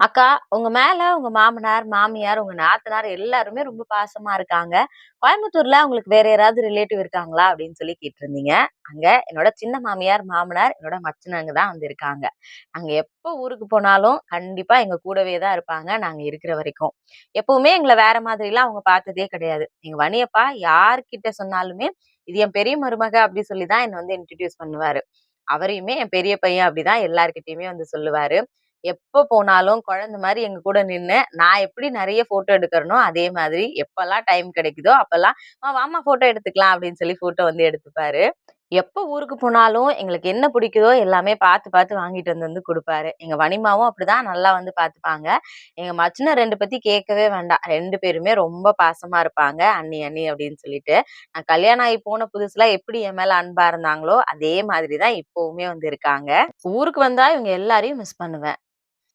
அக்கா, உங்க மேல உங்க மாமனார், மாமியார், உங்க நாத்தனார் எல்லாருமே ரொம்ப பாசமா இருக்காங்க. கோயம்புத்தூர்ல உங்களுக்கு வேற யாராவது ரிலேட்டிவ் இருக்காங்களா? அப்படின்னு சொல்லி கேட்டிருந்தீங்க. அங்க என்னோட சின்ன மாமியார், மாமனார், என்னோட மச்சினங்க தான் வந்து இருக்காங்க. நாங்க எப்போ ஊருக்கு போனாலும் கண்டிப்பா எங்க கூடவே தான் இருப்பாங்க, நாங்க இருக்கிற வரைக்கும். எப்பவுமே எங்களை வேற மாதிரிலாம் அவங்க பார்த்ததே கிடையாது. எங்க வணியப்பா யார்கிட்ட சொன்னாலுமே, "இது என் பெரிய மருமக" அப்படி சொல்லி தான் என்னை வந்து இன்ட்ரடியூஸ் பண்ணுவாரு. அவரையுமே என் பெரிய பையன் அப்படிதான் எல்லார்கிட்டயுமே வந்து சொல்லுவாரு. எப்போ போனாலும் குழந்தை மாதிரி எங்க கூட நின்று நான் எப்படி நிறைய ஃபோட்டோ எடுக்கிறனோ, அதே மாதிரி எப்பெல்லாம் டைம் கிடைக்குதோ, அப்பெல்லாம் வாமா போட்டோ ஃபோட்டோ எடுத்துக்கலாம்" அப்படின்னு சொல்லி ஃபோட்டோ வந்து எடுத்துப்பாரு. எப்போ ஊருக்கு போனாலும் எங்களுக்கு என்ன பிடிக்குதோ எல்லாமே பார்த்து, பார்த்து வாங்கிட்டு வந்து வந்து கொடுப்பாரு எங்க வனிமாவும் அப்படிதான் நல்லா வந்து பார்த்துப்பாங்க. எங்க மச்சினர் 2 பத்தி கேட்கவே வேண்டாம். ரெண்டு பேருமே ரொம்ப பாசமா இருப்பாங்க. அண்ணி, அண்ணி அப்படின்னு சொல்லிட்டு. நான் கல்யாணம் ஆகி போன புதுசுல எப்படி என் மேல அன்பா இருந்தாங்களோ, அதே மாதிரி தான் இப்பவுமே வந்து இருக்காங்க. ஊருக்கு வந்தா இவங்க எல்லாரையும் மிஸ் பண்ணுவேன்.